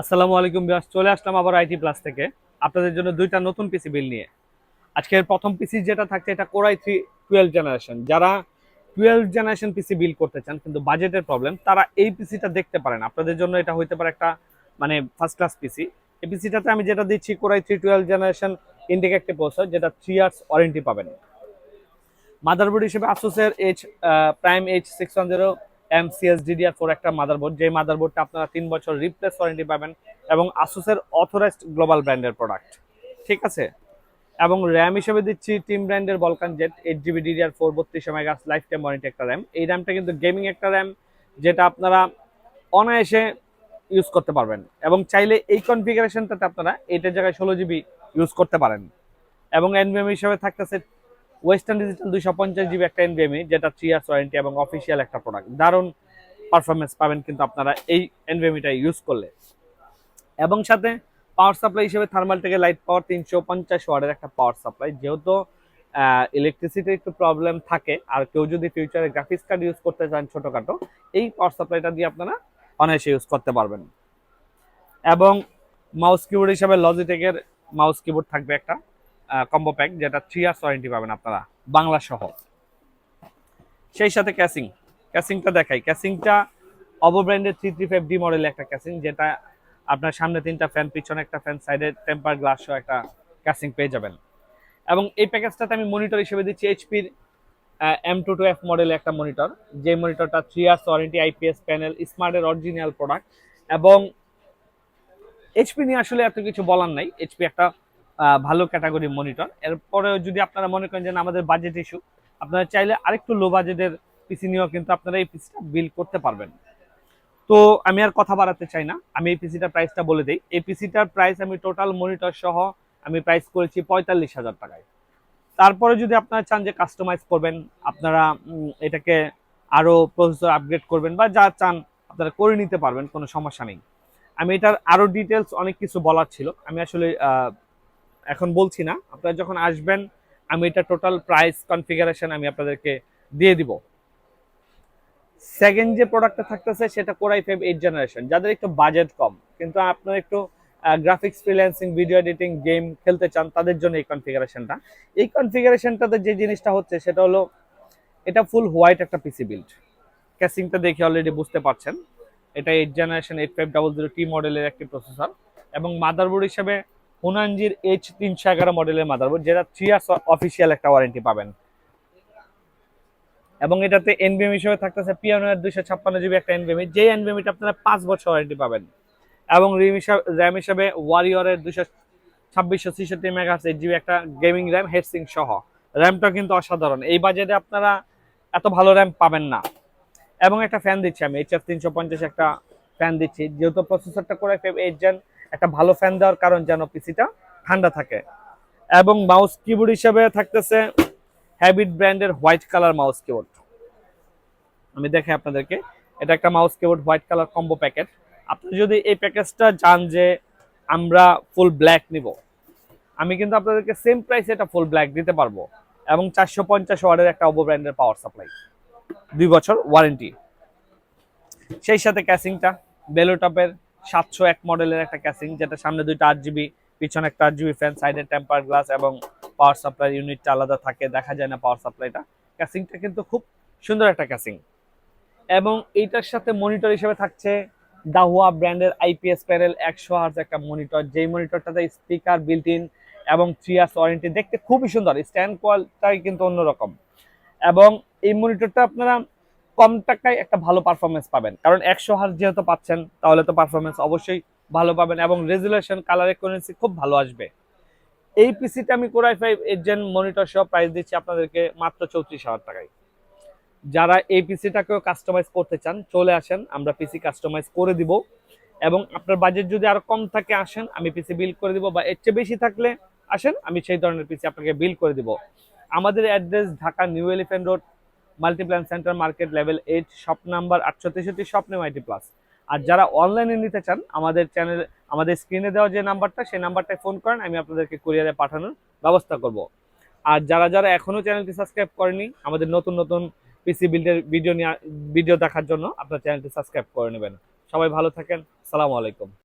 আসসালামু আলাইকুম বিয়াস চলে আসলাম আবার আইটি প্লাস থেকে। আপনাদের জন্য দুইটা নতুন পিসি বিল নিয়ে। আজকের প্রথম পিসি যেটা থাকছে, এটা core i three twelve generation যারা টুয়েলভ জেনারেশন পিসি বিল করতে চান, কিন্তু বাজেটের প্রবলেম তারা এই পিসিটা দেখতে পারেন। আপনাদের জন্য এটা হইতে পারে একটা মানে ফার্স্ট ক্লাস পিসি এই পিসিটাতে আমি যেটা দিচ্ছি core i three twelve generation indicative processor যেটা থ্রি ইয়ার্স ওয়ারেন্টি পাবেন। মাদারবোর্ড হিসেবে আসুসের H prime H six one zero M CS DDR four একটা মাদারবোর্ড যে মাদারবোর্ডটা আপনারা তিন বছর রিপ্লেস ওয়ারেন্টি পাবেন এবং আসুসের অথরাইজড গ্লোবাল ব্র্যান্ডের প্রোডাক্ট ঠিক আছে? এবং র্যাম হিসেবে দিচ্ছি টিম ব্র্যান্ডের Vulcan jet eight GB DDR four বত্রিশ মেগাস লাইফ টাইম ওয়ারেন্টি একটা র্যাম এই র্যামটা কিন্তু গেমিং একটা র্যাম যেটা আপনারা অনায়াসে ইউজ করতে পারবেন। এবং চাইলে এই কনফিগারেশনটাতে আপনারা এইটার জায়গায় ষোলো জিবি ইউজ করতে পারেন। এবং এনভিএম হিসেবে থাকতেছে ওয়েস্টার্ন ডিজিটাল দুইশো পঞ্চাশ জিবি একটা এনভিএমই যেটা থ্রি ইয়ার্স ওয়ারেন্টি এবং অফিসিয়াল একটা প্রোডাক্ট দারুণ পারফরমেন্স পাবেন কিন্তু আপনারা এই এনভিএমিটা ইউজ করলে। এবং সাথে পাওয়ার সাপ্লাই হিসেবে থার্মাল থেকে লাইট পাওয়ার তিনশো পঞ্চাশ ওয়ার্ডের একটা পাওয়ার সাপ্লাই যেহেতু ইলেকট্রিসিটির একটু প্রবলেম থাকে, আর কেউ যদি ফিউচারে গ্রাফিক্স কার্ড ইউজ করতে চান ছোটোখাটো, এই পাওয়ার সাপ্লাইটা দিয়ে আপনারা অনায়াসে ইউজ করতে পারবেন। এবং মাউস কিবোর্ড হিসাবে লজিটেকের মাউস কিবোর্ড থাকবে একটা। কম্বো প্যাক যেটা থ্রি ইয়ার্স ওয়ারেন্টি পাবেন আপনারা, বাংলা সহ। সেই সাথে ক্যাসিং ক্যাসিংটা দেখাই। ক্যাসিংটা অবো ব্র্যান্ডের থ্রি থ্রি ফাইভ ডি মডেলের একটা ক্যাসিং যেটা আপনার সামনে তিনটা ফ্যান পিছনে একটা ফ্যান সাইডে টেম্পার গ্লাস সহ একটা ক্যাসিং পেয়ে যাবেন। এবং এই প্যাকেজটাতে আমি মনিটর হিসেবে দিচ্ছি এইচপির এম টু টু এফ মডেলের একটা মনিটর যে মনিটরটা three years warranty IPS panel স্মার্টের original product এবং এইচপি নিয়ে আসলে এত কিছু বলার নাই। এইচপি একটা ভালো ক্যাটাগরি মনিটর এরপরে যদি আপনারা মনে করেন যে আমাদের বাজেট ইস্যু আপনারা চাইলে আরেকটু লো বাজেটের পিসি নিয়েও কিন্তু আপনারা এই পিসিটা বিল করতে পারবেন। তো আমি আর কথা বাড়াতে চাই না। আমি এই পিসিটার প্রাইসটা বলে দিই। এই পিসিটার প্রাইস আমি টোটাল মনিটর সহ আমি প্রাইস করেছি পঁয়তাল্লিশ হাজার টাকায়। তারপরে যদি আপনারা চান যে কাস্টমাইজ করবেন, আপনারা এটাকে আরও প্রসেসর আপগ্রেড করবেন বা যা চান আপনারা করে নিতে পারবেন, কোনো সমস্যা নেই। আমি এটার আরও ডিটেলস অনেক কিছু বলার ছিল। আমি আসলে এখন বলছি না, আপনারা যখন আসবেন, আমি এটা টোটাল প্রাইস কনফিগারেশন আমি আপনাদেরকে দিয়ে দিব। সেকেন্ড যে প্রোডাক্টটা থাকতেছে, সেটা কোরাই ফাইভ এইট জেনারেশন যাদের একটু বাজেট কম। কিন্তু আপনারা একটু graphics freelancing video editing game খেলতে চান, তাদের জন্য এই কনফিগারেশনটা এই কনফিগারেশনটাতে যে জিনিসটা হচ্ছে, সেটা হলো, এটা ফুল হোয়াইট একটা পিসি বিল্ড ক্যাসিংটা দেখে অলরেডি বুঝতে পারছেন। এটা eight generation eight five double zero T মডেলের একটি প্রসেসর এবং মাদারবোর্ড হিসেবে হুনানজির এইচ তিনশো এগারো মডেলের মাদারবোর্ড যেটা থ্রি ইয়ার্স অফিসিয়াল একটা ওয়ারেন্টি পাবেন। এবং এটাতে এনবিএম হিসেবে থাকতেছে পিয়ানোর দুইশো ছাপ্পান্ন জিবি একটা এনবিএম যে এনবিএমটা আপনারা পাঁচ বছর ওয়ারেন্টি পাবেন। এবং রিম হিসাবে র্যাম হিসাবে ওয়ারিয়রের দুশো ছাব্বিশশো ছিষট্টি মেগাহার্স এইট জিবি একটা গেমিং র্যাম হেডসিং সহ। র্যামটা কিন্তু অসাধারণ। এই বাজেটে আপনারা এত ভালো র্যাম পাবেন না। এবং একটা ফ্যান দিচ্ছি আমি এইচ এফ তিনশো পঞ্চাশ একটা ফ্যান দিচ্ছি। যেহেতু প্রসেসরটা করে এইট জেন একটা ভালো ফ্যান দেওয়ার কারণ যেন পিসিটা ঠান্ডা থাকে। এবং মাউস কিবোর্ড হিসাবে থাকতেছে হ্যাবিট ব্র্যান্ডের হোয়াইট কালার মাউস কিবোর্ড আমি দেখে আপনাদেরকে, এটা একটা mouse keyboard white colour combo packet আপনি যদি এই প্যাকেজটা জান যে আমরা ফুল ব্ল্যাক নিব, আমি কিন্তু আপনাদেরকে সেম প্রাইসে এটা ফুল ব্ল্যাক দিতে পারব। এবং চারশো পঞ্চাশ ওয়ার্ডের একটা ওবো ব্র্যান্ডের পাওয়ার সাপ্লাই দুই বছর ওয়ারেন্টি সেই সাথে ক্যাসিংটা বেলোটপের সাতশো এক মডেলের একটা ক্যাসিং যেটা সামনে দুইটা আট জিবি পিছনে একটা আট জিবি ফ্যান সাইডে টেম্পার গ্লাস এবং পাওয়ার সাপ্লাই ইউনিটটা আলাদা থাকে, দেখা যায় না পাওয়ার সাপ্লাইটা ক্যাসিংটা কিন্তু খুব সুন্দর একটা ক্যাসিং এবং এইটার সাথে মনিটর হিসেবে থাকছে দাহুয়া ব্র্যান্ডের আইপিএস প্যানেল একশো হার্জ একটা মনিটর যেই মনিটরটাতে স্পিকার বিল্ট ইন এবং থ্রি ইয়ার্স ওয়ারেন্টি দেখতে খুবই সুন্দর। স্ট্যান্ড কোয়ালটাই কিন্তু অন্যরকম। এবং এই মনিটরটা আপনারা কম টাকায় একটা ভালো পারফরমেন্স পাবেন। কারণ একশো হার্জ যেহেতু পাচ্ছেন, তাহলে তো পারফরমেন্স অবশ্যই ভালো পাবেন এবং রেজুলেশন কালার একুরেন্সি খুব ভালো আসবে। এই পিসিটা আমি core i five gen monitor সহ প্রাইস দিচ্ছি আপনাদেরকে মাত্র চৌত্রিশ হাজার টাকায়। যারা এই পিসিটাকেও কাস্টমাইজ করতে চান, চলে আসেন, আমরা পিসি কাস্টমাইজ করে দিব। এবং আপনার বাজেট যদি আরও কম থাকে, আসেন, আমি পিসি বিল করে দিব বা এর চেয়ে বেশি থাকলে আসেন, আমি সেই ধরনের পিসি আপনাকে বিল করে দিব। আমাদের address Dhaka new elephant road Multiplan centre market level eight shop number আটশো তেষট্টি শপ নেম আইটি প্লাস আর যারা অনলাইনে নিতে চান, আমাদের চ্যানেল আমাদের স্ক্রিনে দেওয়া যে নাম্বারটা সেই নাম্বারটায় ফোন করেন, আমি আপনাদেরকে কুরিয়ারে পাঠানোর ব্যবস্থা করব। আর যারা যারা এখনও চ্যানেলটি সাবস্ক্রাইব করেনি আমাদের নতুন নতুন পিসি বিল্ডের ভিডিও নিয়ে ভিডিও দেখার জন্য আপনার চ্যানেলটি সাবস্ক্রাইব করে নেবেন। সবাই ভালো থাকেন সালামু আলাইকুম।